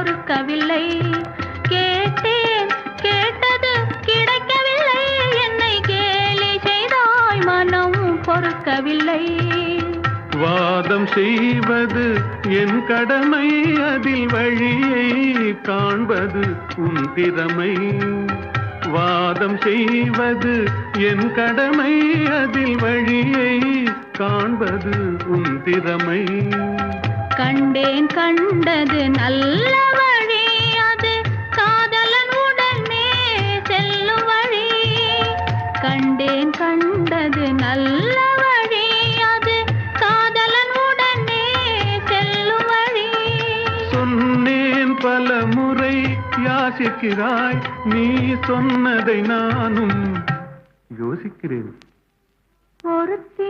பொறுக்கவில்லை கேட்டேன் கேட்டது கிடைக்கவில்லை. என்னை கேலி செய்தாய் மனம் பொறுக்கவில்லை. வாதம் செய்வது என் கடமை அதில் வழியை காண்பது உன் திறமை. வாதம் செய்வது என் கடமை அதில் வழியை காண்பது உன் திறமை. கண்டேன் கண்டது நல்ல நல்ல வழி அது காதலன் உடனே செல்லும் வழி சொன்னேன் பல முறை யாசிக்கிறாய் நீ சொன்னதை நானும் யோசிக்கிறேன். ஒருத்தி